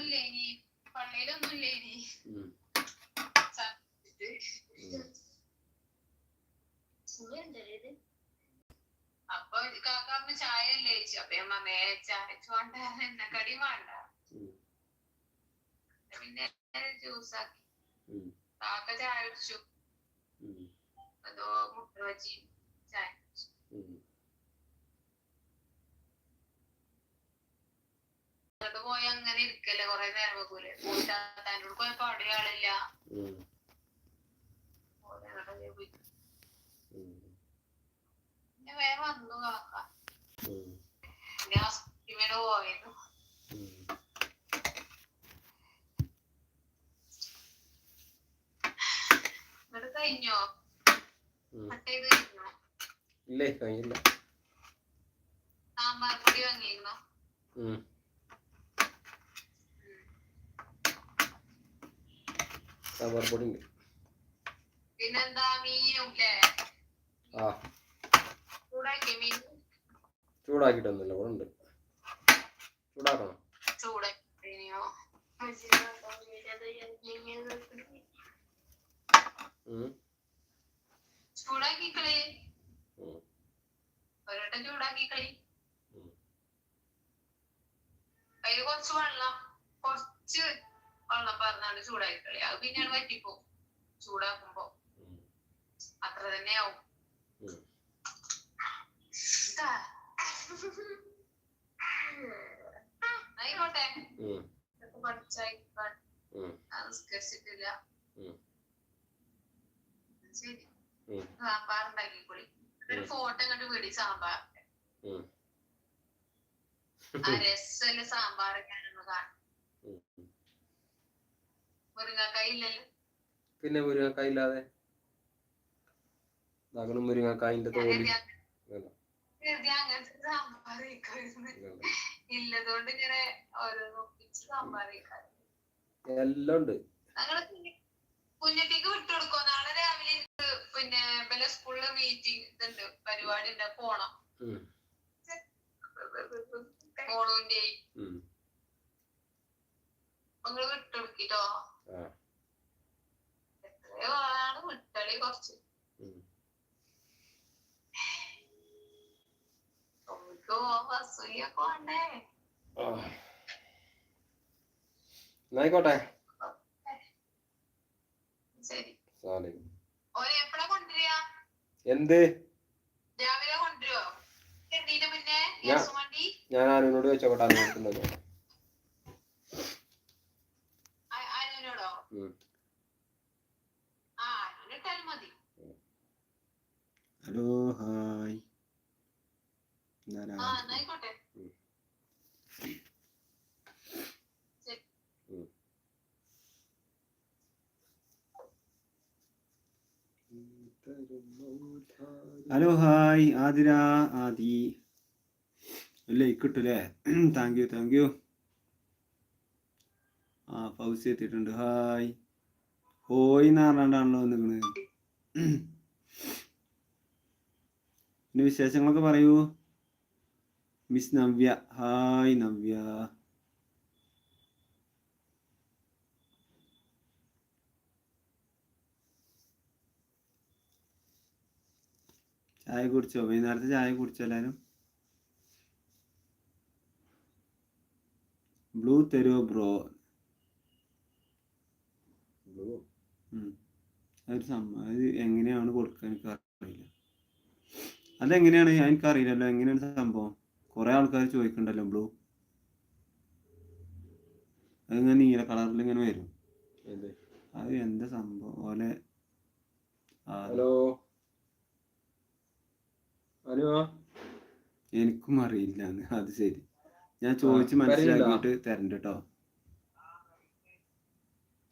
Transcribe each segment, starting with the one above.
ഒന്നുമില്ല ഇനി? പള്ളിയിലൊന്നുമില്ല ഇനി. അപ്പൊ കാക്കാമ്മ ചായ അല്ലേ ചോദിച്ചു അപ്പൊ ഞാൻ ചായക്ക് വേണ്ട. എണ്ണ കടി വേണ്ട. പിന്നെ ജ്യൂസ് ആക്കി. കാക്ക ചായ കുടിച്ചു. അതോ മുട്ട ബജി ചായ കുടിച്ചു. ഉം. അങ്ങോട്ട് പോയി അങ്ങനെ ഇരിക്കല്ലേ കൊറേ നേരം വെക്കൂലേ? കൂട്ടാത്താനോട് പോയപ്പോ അവിടെ ആളില്ല പിന്നെ വേഗം വന്നു കാക്ക ഞാൻ ഇവന് പോയിരുന്നു കഴിഞ്ഞോ? ഉം. കഴിഞ്ഞോ? ഇല്ലേ കഴിഞ്ഞില്ല. സാമ്പാർ പൊടി വാങ്ങിയിരുന്നോ? സാമ്പാർ പൊടി ഉണ്ട് ആ. ചൂടാക്കി മീൻ? ചൂടാക്കിയിട്ടൊന്നുമില്ല ഇവിടെ ഉണ്ട്. ചൂടാക്കണം. ചൂടാക്കി കുറച്ച് വെള്ളം കുറച്ച് വെള്ളം പറഞ്ഞാണ്ട് ചൂടാക്കി കളി അത് പിന്നെയാണ് വറ്റിപ്പോ ചൂടാക്കുമ്പോ. അത്ര തന്നെയാവും ഉം. ഇതാ. ആയിക്കോട്ടെ പഠിച്ചായിക്കോട്ടെ നിസ്കരിച്ചിട്ടില്ല. ശരി. സാമ്പാർ ഉണ്ടാക്കിക്കോളി ഒരു. ഫോട്ടോ കണ്ട് വിടി സാമ്പാറിന്റെ. ആ രസമല്ല സാമ്പാറൊക്കെയാണെന്ന് കാണാം ഉം. മുരിങ്ങക്കായ ഇല്ലല്ലോ പിന്നെ മുരിങ്ങക്കായ ഇല്ലാതെ ഇതാകണം മുരിങ്ങക്കായിന്റെ തോലി. എല്ലാം ഉണ്ട്. കുഞ്ഞുട്ടിക്ക് വിട്ടുകൊടുക്കോ നാളെ രാവിലെ പിന്നെ ഇവലെ സ്കൂളിൽ മീറ്റിംഗ് ഇതുണ്ട്. പരിപാടി ഉണ്ട് പോണം. ഉം. നിങ്ങൾ വിട്ടുകൊടുക്കിട്ടോ ആ. എത്രയോ ആണ് കുറച്ച്. ഉം. ഓൽക്ക് അസൂയൊക്കെ വേണ്ടേ? ആ. എന്നായിക്കോട്ടെ. ശരി. സാലി. ഓരെ എപ്പഴാ കൊണ്ടുവരിക? എന്ത്? ഞാൻ- ആരോട് വെച്ചോട്ടെ അനുവദിക്കുന്നത് ആ- അനുവിനോടോ ഉം. ആ അനുവിനിട്ടാലും മതി hello hi. Hello hi Athira Adi. Like ഇക്കിട്ടല്ലേ thank you thank you ആ ഫൗസി എത്തിയിട്ടുണ്ട്. ഹായ് ഹോയ് എന്ന് പറഞ്ഞാണ്ടാണല്ലോ നിൽക്കുന്നത് പിന്നെ വിശേഷങ്ങളൊക്കെ പറയൂ. മിസ് നവ്യ. ഹായ് നവ്യ. ചായ കുടിച്ചോ? വൈകുന്നേരത്തെ ചായ കുടിച്ചോ എല്ലാരും ബ്ലൂ തരുമോ ബ്രോ ഒരു സംഭവം അത് എങ്ങനെയാണ് കൊടുക്കാൻ എനിക്ക് അറിയില്ല അതെങ്ങനെയാണ്? എനിക്കറിയില്ലല്ലോ. എങ്ങനെയാണ് സംഭവം? കുറെ ആൾക്കാർ ചോദിക്കണ്ടല്ലോ ബ്ലൂ. അതിങ്ങനെ നീല കളറിൽ ഇങ്ങനെ വരും. അത് എന്താ സംഭവം? ഓലെ ഹലോ? ഹലോ? എനിക്കും അറിയില്ല. അത് ശരി. ഞാൻ ചോദിച്ച്? മനസ്സിലാക്കിയിട്ട് തരണ്ട കേട്ടോ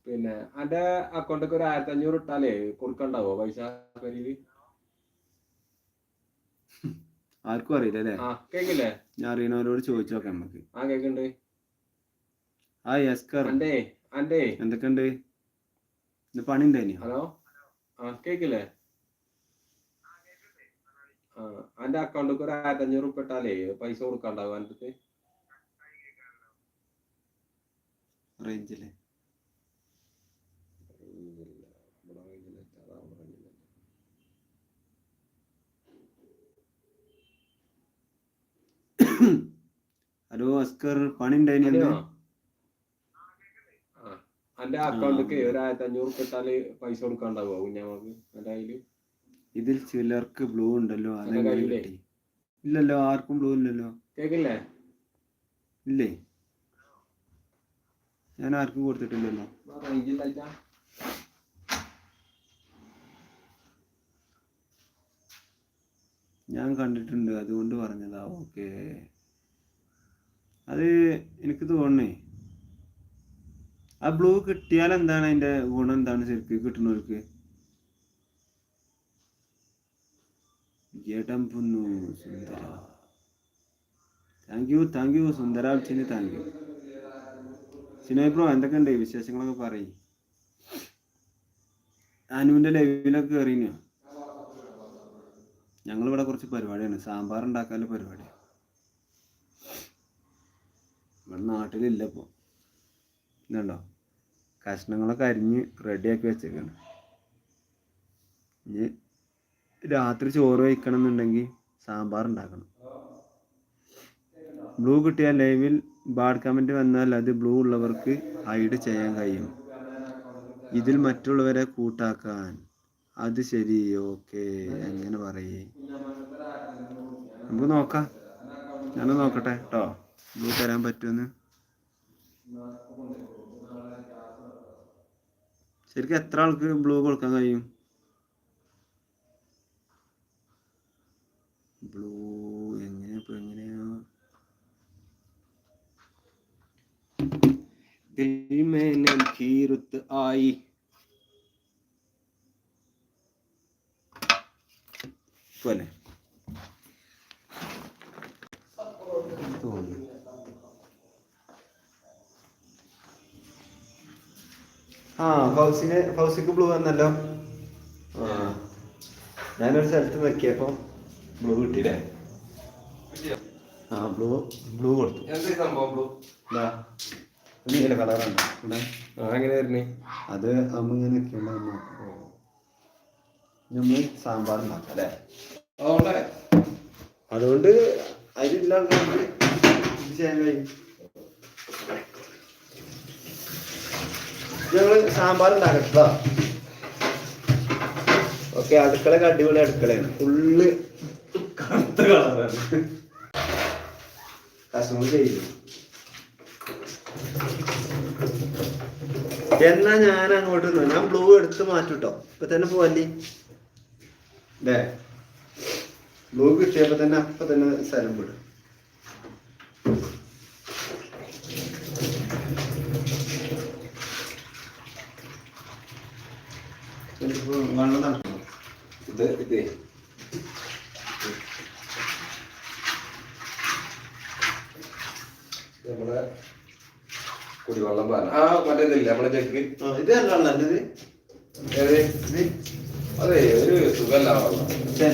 പിന്നെ അന്റെ അക്കൗണ്ടൊക്കെ ഒരു ആയിരത്തി അഞ്ഞൂറ് ഇട്ടാലേ കൊടുക്കണ്ടാവോ പൈസ? ആർക്കും അറിയില്ല അല്ലേ? കേക്കില്ലേ? ഞാൻ അറിയണവരോട് ചോദിച്ചു നോക്കാം നമുക്ക്. ആ കേക്കുണ്ട്. ആ യസ്കർ. അന്റെ അന്റെ എന്തൊക്കെയുണ്ട്? ഇന്ന് പണി ഉണ്ടായി ഹലോ? ആ കേക്കില്ലേ? ആ എന്റെ അക്കൗണ്ടിക്ക് ഒരു ആയിരത്തി അഞ്ഞൂറ് ഉപ്പ് ഇട്ടാലേ പൈസ കൊടുക്കാണ്ടാവും റേഞ്ചിൽ റേഞ്ചില്ല. ഇവിടെ റേഞ്ചില്ല. അതാ അവിടെ റേഞ്ചില്ല. ഹലോ അസ്കർ പണി ഉണ്ടായിരുന്നു എന്റെ അക്കൗണ്ടിക്ക് ഒരു ആയിരത്തി അഞ്ഞൂറ് ഇട്ടാൽ പൈസ കൊടുക്കാണ്ടാവോ എന്റെ കയ്യിൽ? ഇതിൽ ചിലർക്ക് ബ്ലൂ ഉണ്ടല്ലോ ഇല്ലല്ലോ ആർക്കും ബ്ലൂ ഇല്ലല്ലോ. കേക്കില്ലേ? ഇല്ലേ? ഞാൻ ആർക്കും കൊടുത്തിട്ടില്ലല്ലോ. ഞാൻ കണ്ടിട്ടുണ്ട് അതുകൊണ്ട് പറഞ്ഞതാ ഓക്കെ. അത് എനിക്ക് തോന്നണേ ആ ബ്ലൂ കിട്ടിയാൽ എന്താണ് അതിന്റെ ഗുണം എന്താണ് ശരിക്ക് കിട്ടുന്നവർക്ക്? ഗേട്ടം പുന്നു സുന്ദര. താങ്ക് യു താങ്ക് യു സുന്ദര വിളിച്ചതിന് താങ്ക് യു സിനോയ് ബ്രോ എന്തൊക്കെയുണ്ട്? വിശേഷങ്ങളൊക്കെ പറയും. അനുവിന്റെ ലൈവിലൊക്കെ കയറിനോ ഞങ്ങളിവിടെ കുറച്ച് പരിപാടിയാണ്. സാമ്പാർ ഉണ്ടാക്കാനുള്ള പരിപാടി ഇവിടെ നാട്ടിലില്ല ഇപ്പോൾ ഇതുണ്ടോ? കഷ്ണങ്ങളൊക്കെ അരിഞ്ഞ് റെഡിയാക്കി വെച്ചേക്കാണ്. ഇനി രാത്രി ചോറ് കഴിക്കണം എന്നുണ്ടെങ്കിൽ സാമ്പാർ ഉണ്ടാക്കണം. ബ്ലൂ കിട്ടിയാൽ ലൈവിൽ ബാഡ് കമന്റ് വന്നാൽ അത് ബ്ലൂ ഉള്ളവർക്ക് ഹൈഡ് ചെയ്യാൻ കഴിയും. ഇതിൽ മറ്റുള്ളവരെ കൂട്ടാക്കാൻ അത് ശരി ഓക്കെ അങ്ങനെ പറയേ. നമുക്ക് നോക്കാം. ഞാൻ നോക്കട്ടെ കേട്ടോ നിങ്ങൾ തരാൻ പറ്റുമെന്ന്? ശരിക്കും എത്ര ആൾക്ക് ബ്ലൂ കൊടുക്കാൻ കഴിയും? ബ്ലൂ എങ്ങനെ ഇപ്പൊ എങ്ങനെയാ? ദിൽ മേ നംഖീറുത്ത് ആയി പോലെ തോന്നുന്നു ആ ഫൗസിന് ഫൗസിക്ക് ബ്ലൂ വന്നല്ലോ. ആ ഞാനൊരു സ്ഥലത്ത് നോക്കിയപ്പോ ബ്ലൂ കിട്ടിയില്ലേ? ആ ബ്ലൂ ബ്ലൂ കൊടുത്തു. സംഭവം ബ്ലൂ ഇതാ നീല കളറാണ് ഇവിടെ വരുന്നേ? അത് അമ്മ ഇങ്ങനെ നിൽക്കണ്ട അമ്മ നമ്മൾ സാമ്പാർ ഉണ്ടാക്കാം അല്ലേ? അതുകൊണ്ട്? അതിലുള്ള ചെയ്യാൻ കഴിയും. ഞങ്ങൾ സാമ്പാർ ഉണ്ടാക്കട്ടോ ഓക്കെ അടുക്കള അടിപൊളി അടുക്കളയാണ്. ഫുള്ള് കറുത്ത കളറാണ്. കസ്റ്റമർ ചെയ്തു. എന്നാ ഞാൻ അങ്ങോട്ട് വന്നു ഞാൻ ബ്ലൂ എടുത്ത് മാറ്റൂട്ടോ. ഇപ്പൊ തന്നെ പോവല്ലേ? ബ്ലൂ കിട്ടിയപ്പോ തന്നെ അപ്പൊ തന്നെ സ്ഥലം വിടും. വെള്ളം തണുക്കണം ഇത് ഇത്. നമ്മളെ കുടിവെള്ളം പാല ആ മറ്റേ ഇതില്ല നമ്മളെ ജഗ് ഇത് അതെ ഒരു സുഖമല്ല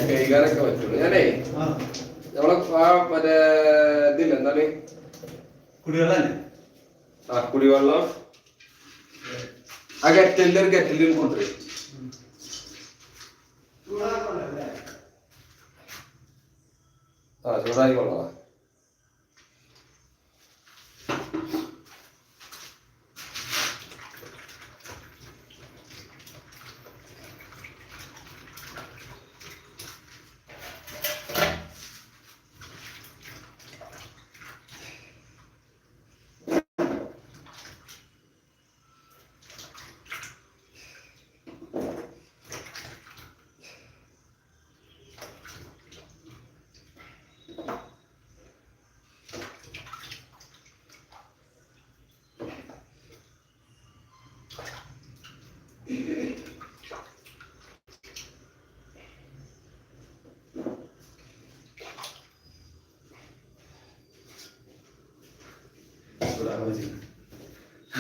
കൈകാരൊക്കെ പറ്റുള്ളൂ. ഞാനേ നമ്മളെ ആ മറ്റേ ഇതില്ല എന്താണ്? കുടിവെള്ളം ആ കുടിവെള്ളം. ആ കെറ്റലിൽ ഒരു കെറ്റലിൽ കൊണ്ടുവരും ആ ചൂടായി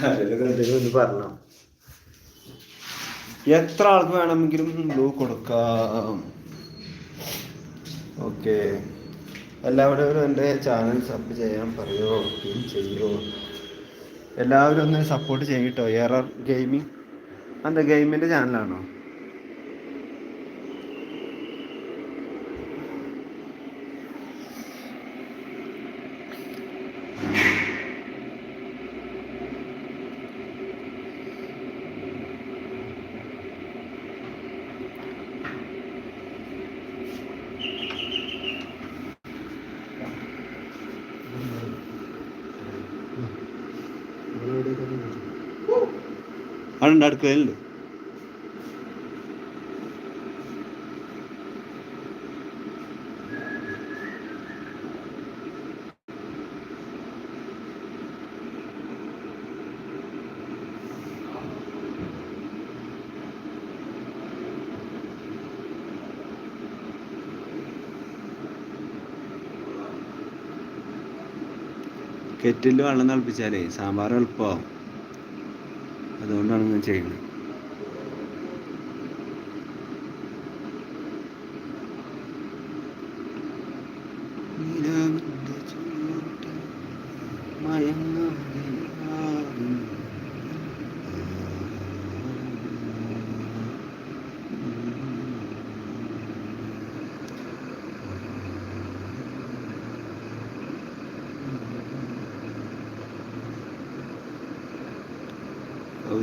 കൊള്ളാം പറഞ്ഞു. എത്ര ആൾക്ക് വേണമെങ്കിലും ബ്ലൂ കൊടുക്കാം. ഓക്കെ എല്ലാവരും എന്റെ ചാനൽ സബ് ചെയ്യാൻ പറയോ? ചെയ്യോ? എല്ലാവരും ഒന്ന് സപ്പോർട്ട് ചെയ്യട്ടോ എറർ ഗെയിമിംഗ് എന്താ ഗെയിമിന്റെ ചാനലാണോ അവിടെ അടുക്കളയിലുണ്ട് കെറ്റിൽ വെള്ളം തിളപ്പിച്ചാലേ സാമ്പാർ എളുപ്പമാവും. അതുകൊണ്ടാണ് ഞാൻ ചെയ്യുന്നത്. നിലാവിന്റെ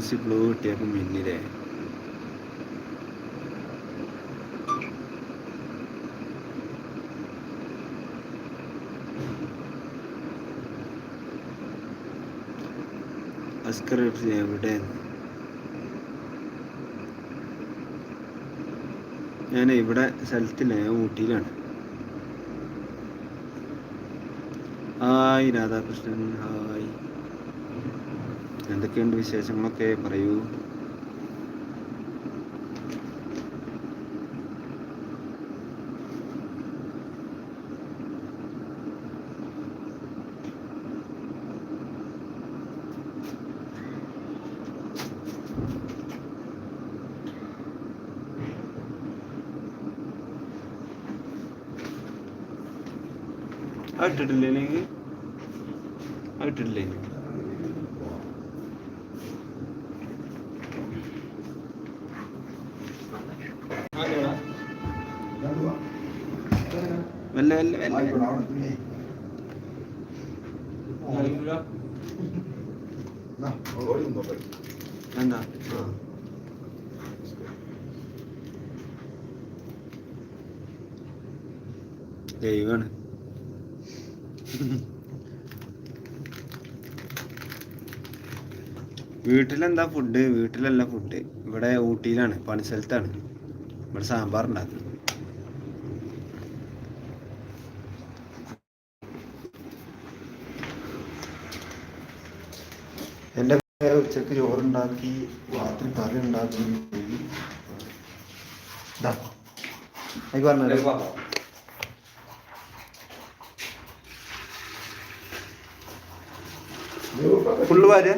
മയങ്ങാതെ ബ്ലൂ കിട്ടിയപ്പോൾ മിന്നിലേ അസ്കർ എവിടെ ഞാൻ ഇവിടെ സ്ഥലത്തില്ല ഞാൻ ഊട്ടിയിലാണ്. ഹായ് രാധാകൃഷ്ണൻ. ഹായ്. എന്തൊക്കെയുണ്ട് വിശേഷങ്ങളൊക്കെ പറയൂ. ഇട്ടിട്ടില്ലേ എനിക്ക് ആ ഇട്ടിട്ടില്ലേ വല്ല വല്ല വല്ല എന്താ ദൈവമാണ് വീട്ടിലെന്താ ഫുഡ് വീട്ടിലല്ല ഫുഡ് ഇവിടെ ഊട്ടിയിലാണ് പണിസ്ഥലത്താണ് ഇവിടെ സാമ്പാർ ഉണ്ടാക്കുന്നത് എന്റെ ഉച്ചയ്ക്ക് ചോറുണ്ടാക്കി രാത്രി കറി ഉണ്ടാക്കി ഇതാ എനിക്ക് പറഞ്ഞത് ഫുള്ള് വാര്.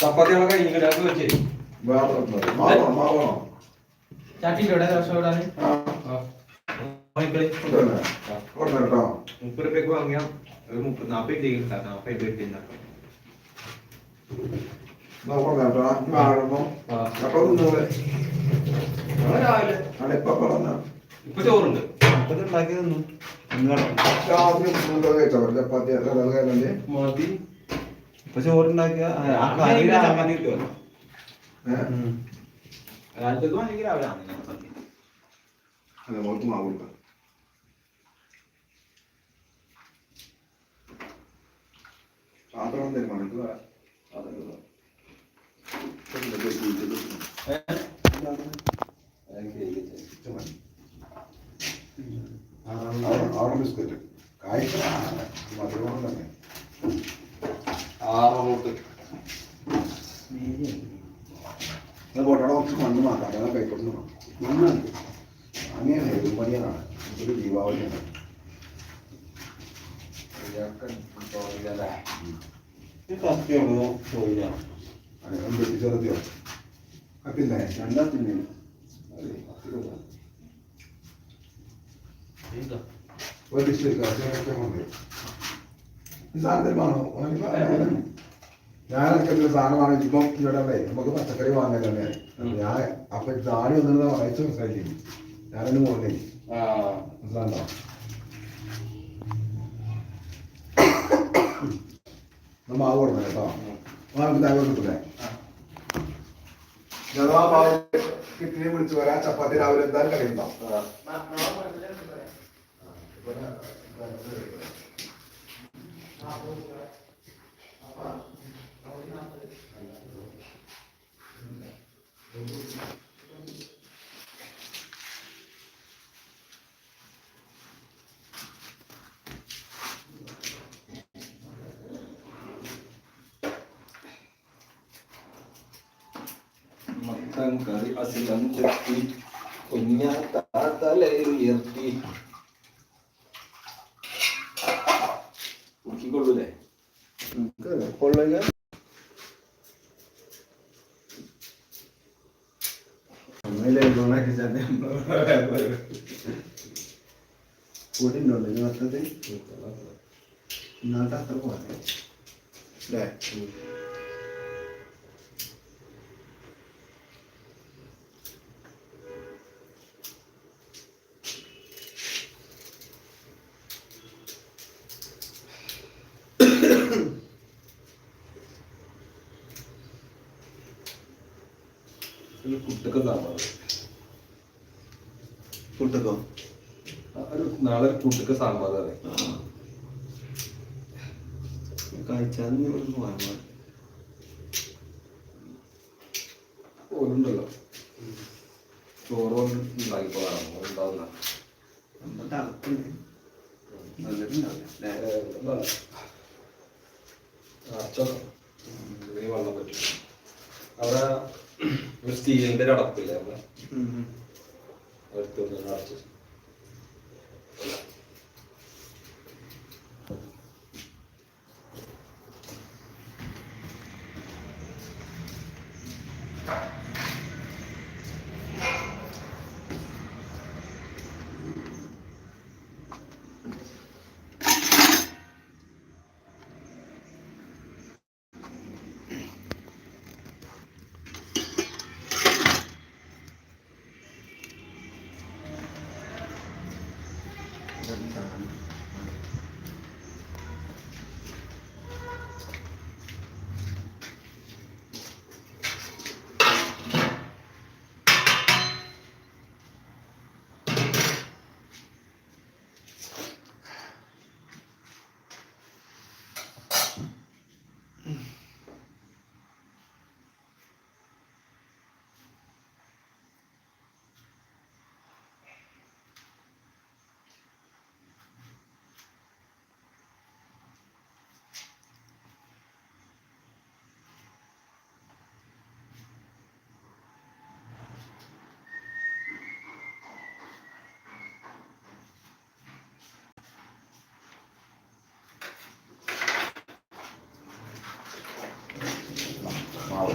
ചപ്പാത്തികളെ കഴിഞ്ഞിട്ട് അത് വെച്ചേ. ചാട്ടിന്റെ ഇവിടെ രസം ഇടാന് മുപ്പത് റുപ്യക്ക് വാങ്ങിയാൽ ഒരു മുപ്പത് നാപ്പത് രൂപ ഉണ്ടാക്കാം നാപ്പത് രൂപ ഉണ്ടാക്കാം രാവിലെ. ഇപ്പൊ ചോറുണ്ട്. അതൊക്കെ ഉണ്ടാക്കി തന്നു. മതി. ഇപ്പൊ ചോറുണ്ടാക്കിയ ആ കറി രാവിലെ രാവിലെ- ചപ്പാത്തി കിട്ടുമല്ലോ ഉം. രാവിലത്തേക്ക് വേണമെങ്കിൽ രാവിലെ അങ്ങനെ ചപ്പാത്തി ബിസ്ക്കറ്റ് കായ്ക്കലാണ് മധുരം തന്നെ ആറോട്ട് പൊട്ടണ കുറച്ച് മണ്ണ് മാറ്റാം അതാണ് കൈക്കൊടുക്കണം അങ്ങനെയാണ് എഴുതുമ്പണിയാണ് ഒരു ദീപാവലിയാണ് ഈ കത്തി എവിടെയോ പോയില്ല അങ്ങനെ വെട്ടിച്ചെറുത്തിയോ കപ്പില്ലേ രണ്ടാത്തിന് ഒരു ഡിഷ് സാധനത്തിൽ വേണോ? ഞാനൊക്കെ സാധനമാണ് ഇപ്പം ഇവിടെ നമുക്ക് പച്ചക്കറി വാങ്ങാനല്ലേ? ഞാൻ അപ്പൊ താടി വന്നിരുന്ന വായിച്ചു മനസ്സിലാക്കി ഞാനൊന്ന് മോളേ മനസ്സിലാണ്ടോ മാവ് കൊടുക്കണം കേട്ടോ. നമുക്ക് കിട്ടിനെ വിളിച്ച് വരാൻ ചപ്പാത്തി രാവിലെ എന്തായാലും kankari asilan tetti, kunyata taleirti. কি করবে দেয় করলে গেল মিলে গোনাকে জানে ওটি নলেজ মাত্র দিই নাটা তো ভালো দেখ കുട്ടൊക്കെ സാമ്പാർ ഇവിടെ പോകാൻ ഓരുണ്ടല്ലോ ചോറ് ഉണ്ടാക്കി പോകാം വെള്ളം പറ്റും. അവിടെ ഒരു സ്റ്റീലിന്റെ ഒരു അടപ്പില്ലേ അടുത്തൊന്നും അടുത്തൊന്ന് അടച്ചു മാവ്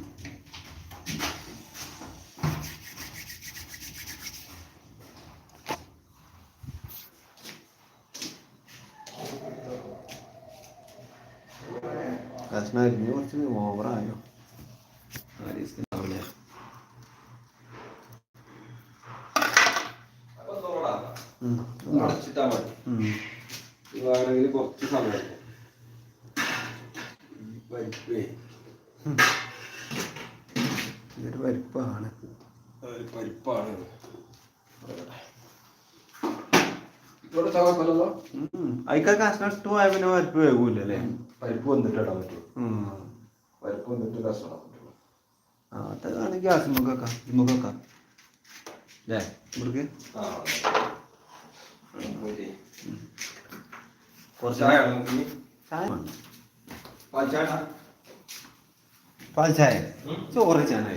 കുറച്ച് ഓവറായോ? അടച്ചിട്ടാ മതി. ഇതാണെങ്കിൽ കുറച്ച് സമയം എടുക്കും. ഈ പരിപ്പേ ഇതൊരു പരിപ്പാണ്. പരിപ്പാണ് ഇത്. ഇവിടെ ചവക്കല്ലോ അതിക്കാ കഷ്ണം ഇട്ട് പോയാൽ പിന്നെ പരിപ്പ് വേകൂലല്ലേ പരിപ്പ് വന്നിട്ട് ഇടാൻ പരിപ്പ് വന്നിട്ട് കഷ്ണം ആ അതാണെങ്കിൽ ഗ്യാസ് മുക്കൊക്കെ മുക്കൊക്കെ അല്ലേ ഇവിടേക്ക്? കുറച്ച് പാൽ ചായ? ചോറ് ചായ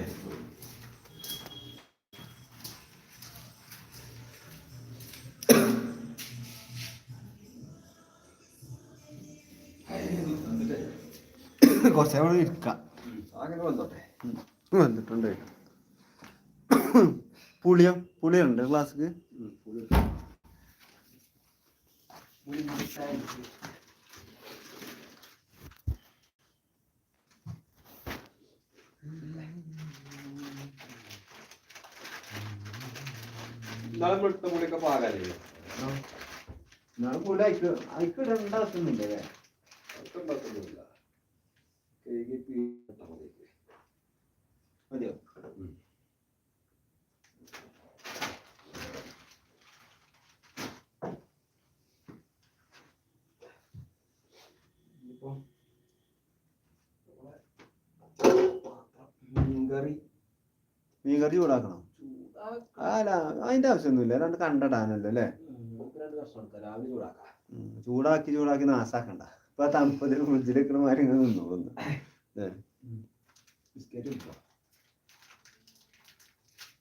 കുറച്ച് അവിടെ ഇരിക്കാം. വന്നിട്ടുണ്ട്. പുളിയോ? പുളിയുണ്ട് ക്ലാസ്സിക്ക് നാളെ വെളുത്ത പുളിയൊക്കെ പാകാല്ലേ? നാളെ പുളി അയക്ക് അയക്ക് രണ്ടാക്കുന്നുണ്ട് അല്ലേ അതൊക്കെ ഉണ്ടാക്കുന്നില്ല കഴുകി പിഴിഞ്ഞിട്ടാ മതി. മതിയോ ഇനിയിപ്പോ മീൻകറി മീൻ കറി ചൂടാക്കണം. അല്ല അതിന്റെ ആവശ്യമൊന്നുമില്ല. രണ്ട് കണ്ടിടാനല്ലോ അല്ലേ? ചൂടാക്കാം. ചൂടാക്കി നാസാക്കണ്ട ഇപ്പൊ തണുപ്പതിൽ ഫ്രിഡ്ജിൽ വെക്കണ മാതിരി ഇങ്ങനെ ബിസ്ക്കറ്റ്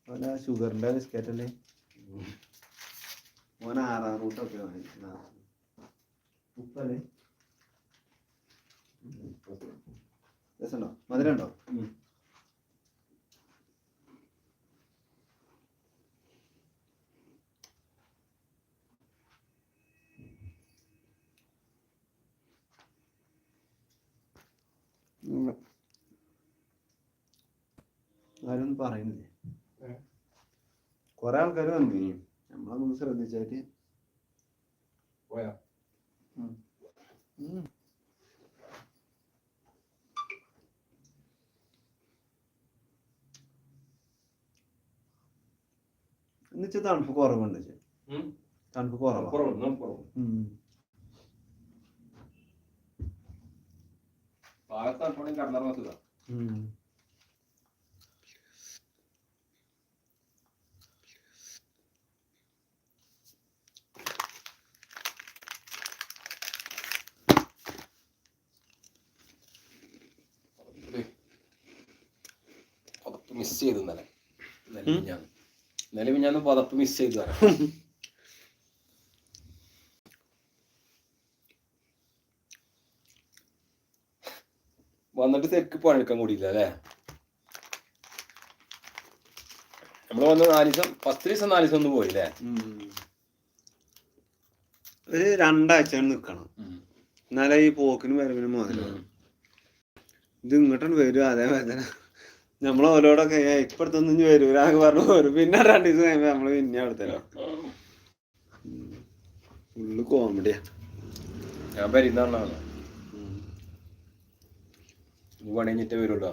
ഓല ഷുഗറിന്റെ ബിസ്ക്കറ്റ് അല്ലേ ഓന ആറാം റൂട്ടൊക്കെ ഉപ്പല്ലേ രസമുണ്ടോ? മധുരം ഉണ്ടോ ആരൊന്നും പറയുന്നില്ലേ? കൊറേ ആൾക്കാർ വന്നു നമ്മളതൊന്ന് ശ്രദ്ധിച്ചായിട്ട്. പോയാ? എന്നുവെച്ചാൽ തണുപ്പ് കുറവുണ്ട്. തണുപ്പ് കുറവാ. കടലാർ മാസുക ഉം. പുതപ്പ് മിസ് ചെയ്തു ഇന്നലെ. ഇന്നലെ മിഞ്ഞാന്ന് പുതപ്പ് മിസ് ചെയ്തു വന്നിട്ട് തെക്ക് പണിയെടുക്കാൻ കൂടിയില്ല അല്ലേ? നമ്മൾ വന്ന നാല് ദിവസം പത്ത് ദിവസം നാല് ദിവസം ഒന്ന് പോയില്ലേ. ഒരു രണ്ടാഴ്ച നിക്കണം എന്നാലേ ഈ പോക്കിനും വരവിനും മുതലാണ് ഇത് ഇങ്ങോട്ടാണ് വരും അതേ വേദന. നമ്മൾ ഓരോടൊക്കെ "ഏയ് ഇപ്പടുത്തൊന്നും വരൂല എന്ന് പറഞ്ഞു വരും പിന്നെ രണ്ടു ദിവസം കഴിയുമ്പോ നമ്മൾ പിന്നെ അവിടുത്തെ ഫുള്ള് കോമഡിയാ ഞാൻ പെരുന്നാളാണ് ഇനി പണി വരുള്ളൂ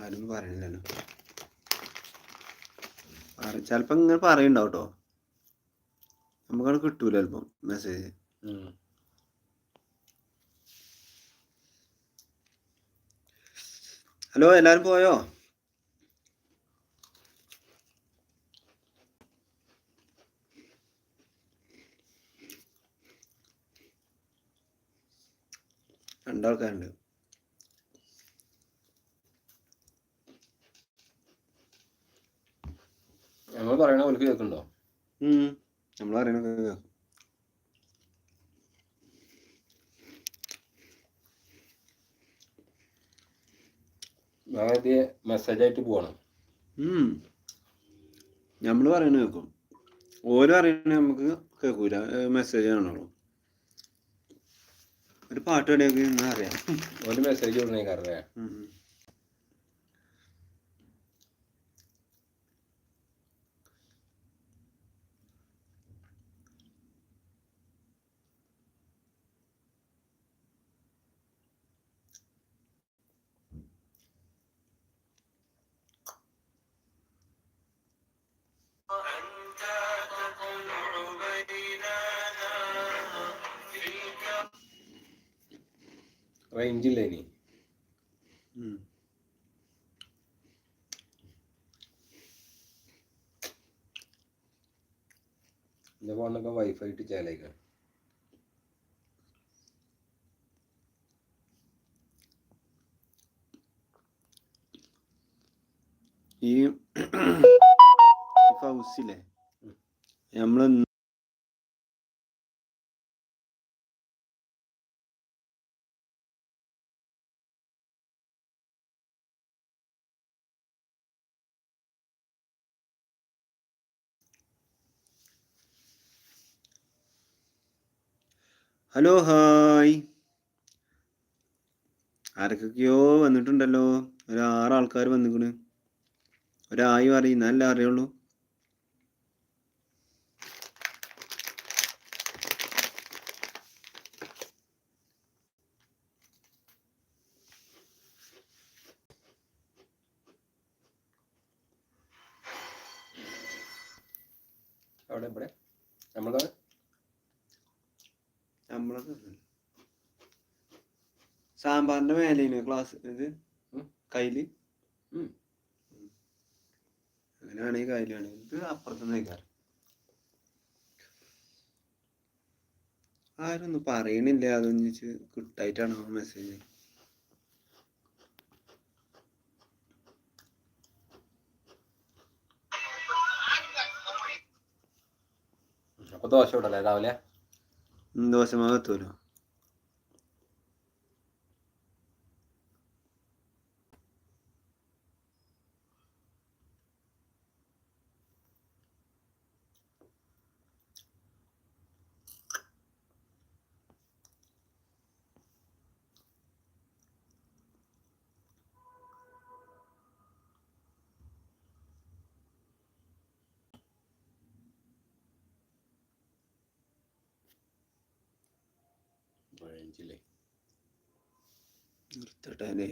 ആരും പറയണില്ലല്ലോ. ചിലപ്പോ ഇങ്ങനെ പറയുണ്ടാവും കേട്ടോ നമുക്കത് കിട്ടൂല ചിലപ്പം മെസ്സേജ് ഹലോ എല്ലാരും പോയോ? രണ്ടാൾക്കാരുണ്ട്. ഞങ്ങൾ പറയണ ഓർക്ക് കേൾക്കുന്നുണ്ടോ നമ്മൾ പറയണൊക്കെ കേൾക്കും. ആദ്യ മെസ്സേജ് ആയിട്ട് പോകണം നമ്മൾ പറയണ കേൾക്കും. ഓരോ അറിയണ നമുക്ക് കേൾക്കൂല. മെസ്സേജ് കാണുള്ളൂ. ഒരു പാട്ട് പാടിയൊക്കെ അറിയാം. ഒരു മെസ്സേജ് വിടണേ കാരണം റേഞ്ച് ഇല്ല ഇനി ഉം. എന്റെ ഫോണിലൊക്കെ വൈഫൈ ഇട്ട് ചേലായിക്കാം ഹലോ ഹായ് ആരൊക്കെയോ വന്നിട്ടുണ്ടല്ലോ. ഒരു ആറ് ആൾക്കാർ വന്നിക്കണ്. ഒരായി അറിയുന്ന നല്ല അറിയുള്ളൂ അവിടെ ഇവിടെ നമ്മളെ നമ്മളത് സാമ്പാറിന്റെ മേലേന് ക്ലാസ് ഇത്. കയ്യിൽ? ഈ അങ്ങനെയാണെങ്കിൽ കയ്യിലാണ് ഇത് അപ്പുറത്തുനിന്ന് നിൽക്കാറ് ആരൊന്നും പറയണില്ല. അതൊന്നും ചോദിച്ച് ആ മെസ്സേജ് അപ്പൊ ദോശ ഇടല്ലേ രാവിലെ? ദോശ എത്തുമല്ലോ റേഞ്ചില്ലേ നിർത്തട്ടെ